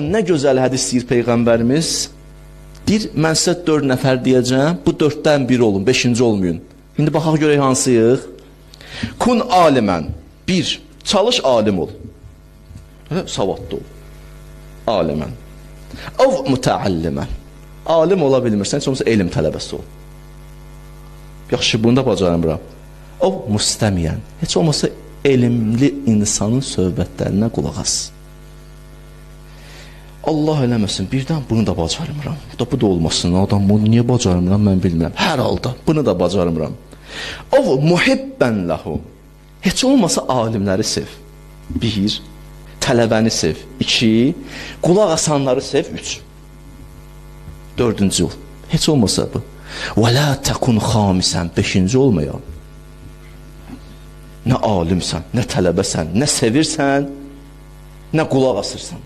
Nə gözəl hədis deyir Peyğəmbərimiz. Deyir, mən sizə dörd nəfər deyəcəm, bu dörddən biri olun, beşinci olmayın. İndi baxaq görək hansıyıq. Kun alimən. Bir, çalış alim ol. Hə, savadlı ol. Alimən. Av mütəallimən. Alim ola bilmirsən, heç olmasa elm tələbəsi ol. Yaxşı, bunu da bacarmıram. Av müstəmiyən. Heç olmasa elmli insanın söhbətlərinə qulaq as. Allah eləməsin, birdən bunu da bacarmıram. Da bu da olmasın, adam bunu niyə bacarmıram, mən bilmirəm. Hər halda bunu da bacarmıram. O muhibbən ləhu. Heç olmasa alimləri sev. Bir, tələbəni sev. İki, qulaq asanları sev. Üç. Dördüncü ol. Heç olmasa bu. Və la təkun xamisən. Beşinci olmayam. Nə alimsən, nə tələbəsən, nə sevirsən, nə qulaq asırsan.